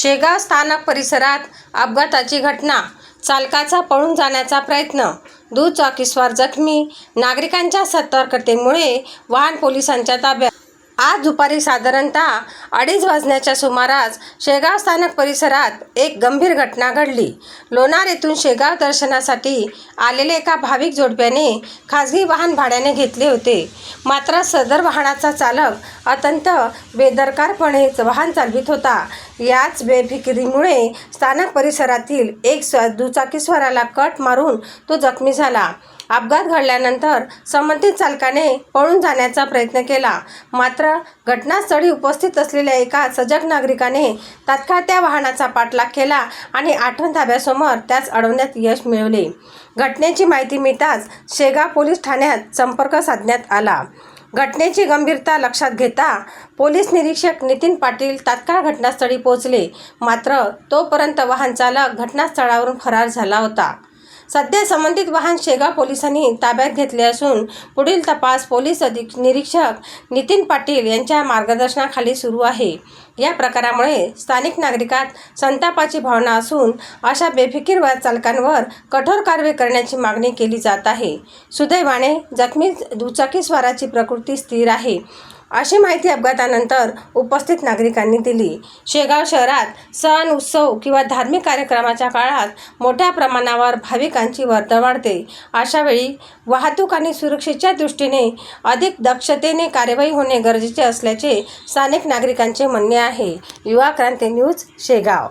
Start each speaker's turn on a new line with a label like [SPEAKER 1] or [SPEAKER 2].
[SPEAKER 1] शेगाव स्थानक परिसरात अपघाताची घटना चालकाचा पळून जाण्याचा प्रयत्न दुचाकीस्वार जखमी नागरिकांच्या सतर्कतेमुळे वाहन पोलिसांच्या ताब्यात आज दुपारी साधारणतः अडीच वाजण्याच्या सुमारास शेगाव स्थानक परिसरात एक गंभीर घटना घडली. लोणार येथून शेगाव दर्शनासाठी आलेले एका भाविक जोडप्याने खाजगी वाहन भाड्याने घेतले होते. मात्र सदर वाहनाचा चालक अत्यंत बेदरकारपणे वाहन चालवित होता. याच बेफिकिरीमुळे स्थानक परिसरातील एक स्व दुचाकीस्वाराला कट मारून तो जखमी झाला. अपघात घडल्यानंतर संबंधित चालकाने पळून जाण्याचा प्रयत्न केला. मात्र घटनास्थळी उपस्थित असलेल्या एका सजग नागरिकाने तात्काळ त्या वाहनाचा पाठलाग केला आणि आठवण ताब्यासमोर त्यास अडवण्यात यश मिळवले. घटनेची माहिती मिळताच शेगाव पोलीस ठाण्यात संपर्क साधण्यात आला. घटनेची गंभीरता लक्षात घेता पोलीस निरीक्षक नितीन पाटील तात्काळ घटनास्थळी पोहोचले. मात्र तोपर्यंत वाहन चालक घटनास्थळावरून फरार झाला होता. सध्या संबंधित वाहन शेगाव पोलिसांनी ताब्यात घेतले असून पुढील तपास पोलीस अधिक निरीक्षक नितीन पाटील यांच्या मार्गदर्शनाखाली सुरू आहे. या प्रकारामुळे स्थानिक नागरिकात संतापाची भावना असून अशा बेफिकीर चालकांवर कठोर कारवाई करण्याची मागणी केली जात आहे. सुदैवाने जखमी दुचाकीस्वाराची प्रकृती स्थिर आहे. अशी माहिती अपघातानंतर उपस्थित नागरिकांनी दिली. शेगाव शहरात सण उत्सव किंवा धार्मिक कार्यक्रमाच्या काळात मोठ्या प्रमाणावर भाविकांची वर्दळ वाढते. अशावेळी वाहतूक आणि सुरक्षेच्या दृष्टीने अधिक दक्षतेने कार्यवाही होणे गरजेचे असल्याचे स्थानिक नागरिकांचे म्हणणे आहे. युवा क्रांती न्यूज शेगाव.